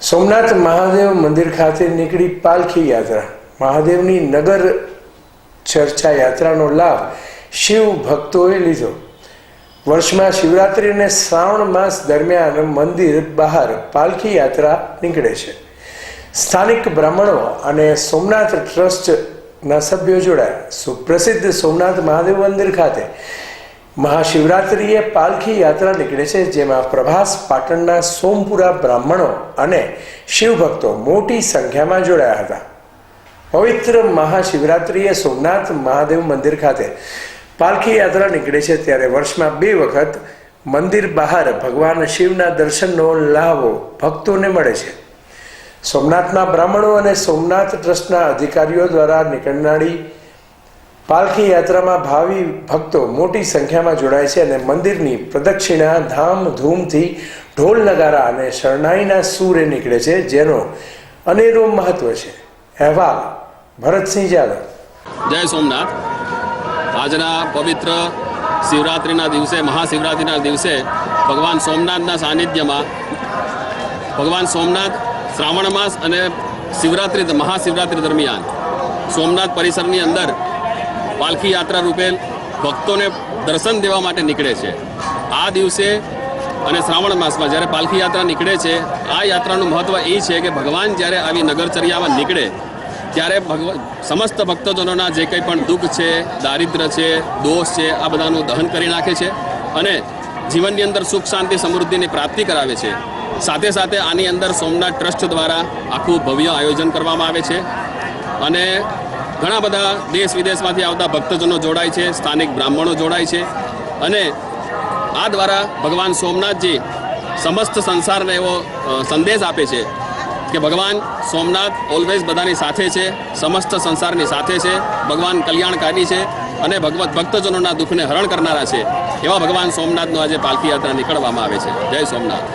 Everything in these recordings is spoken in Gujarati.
સોમનાથ મહાદેવ મંદિર ખાતે નીકળી પાલખી યાત્રા. મહાદેવની નગર ચર્ચા યાત્રાનો લાભ શિવ ભક્તોએ લીધો. વર્ષમાં શિવરાત્રિ અને શ્રાવણ માસ દરમિયાન મંદિર બહાર પાલખી યાત્રા નીકળે છે. સ્થાનિક બ્રાહ્મણો અને સોમનાથ ટ્રસ્ટના સભ્યો જોડાયા. સુપ્રસિદ્ધ સોમનાથ મહાદેવ મંદિર ખાતે મહાશિવરાત્રિએ પાલખી યાત્રા નીકળે છે, જેમાં પ્રભાસ પાટણના સોમપુરા બ્રાહ્મણો અને શિવભક્તો મોટી સંખ્યામાં જોડાયા હતા. પવિત્ર મહાશિવરાત્રિએ સોમનાથ મહાદેવ મંદિર ખાતે પાલખી યાત્રા નીકળે છે, ત્યારે વર્ષમાં બે વખત મંદિર બહાર ભગવાન શિવના દર્શનનો લાભો ભક્તોને મળે છે. સોમનાથના બ્રાહ્મણો અને સોમનાથ ટ્રસ્ટના અધિકારીઓ દ્વારા નીકળનારી પાલખી યાત્રામાં ભાવિ ભક્તો મોટી સંખ્યામાં જોડાય છે અને મંદિરની પ્રદક્ષિણા ધામધૂમથી ઢોલ નગારા અને શરણાઈના સૂરે નીકળે છે, જેનો અનેરું મહત્વ છે. અહેવાલ, ભરતસિંહ જાદવ. જય સોમનાથ. આજના પવિત્ર શિવરાત્રિના દિવસે, મહાશિવરાત્રિના દિવસે ભગવાન સોમનાથના સાનિધ્યમાં, ભગવાન સોમનાથ શ્રાવણ માસ અને શિવરાત્રિ, મહાશિવરાત્રિ દરમિયાન સોમનાથ પરિસરની અંદર પાલખી યાત્રા રૂપે ભક્તોને દર્શન દેવા માટે નીકળે છે. આ દિવસે અને શ્રાવણ માસમાં જ્યારે પાલખી યાત્રા નીકળે છે, આ યાત્રાનું મહત્ત્વ એ છે કે ભગવાન જ્યારે આવી નગરચર્યામાં નીકળે, ત્યારે ભગવ, સમસ્ત ભક્તજનોના જે કંઈ પણ દુઃખ છે, દારિદ્ર છે, દોષ છે, આ બધાનું દહન કરી નાખે છે અને જીવનની અંદર સુખ, શાંતિ, સમૃદ્ધિની પ્રાપ્તિ કરાવે છે. સાથે સાથે આની અંદર સોમનાથ ટ્રસ્ટ દ્વારા આખું ભવ્ય આયોજન કરવામાં આવે છે. અને ઘણા બધા દેશ વિદેશમાંથી આવતા ભક્તજનો જોડાય છે સ્થાનિક બ્રાહ્મણો જોડાય છે અને આ દ્વારા ભગવાન સોમનાથજી સમસ્ત સંસારને એવો સંદેશ આપે છે કે ભગવાન સોમનાથ ઓલવેઝ બધાની સાથે છે સમસ્ત સંસારની સાથે છે ભગવાન કલ્યાણકારી છે અને ભગવત ભક્તજનોના દુઃખને હરણ કરનારા છે. એવા ભગવાન સોમનાથનો આજે પાલખી યાત્રા નીકળવામાં આવે છે. જય સોમનાથ.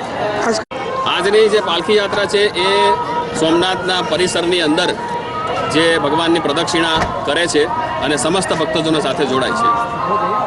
આજની જે પાલખી યાત્રા છે એ સોમનાથના પરિસરની અંદર જે ભગવાનની પ્રદક્ષિણા કરે છે અને સમસ્ત ભક્તજનો સાથે જોડાય છે.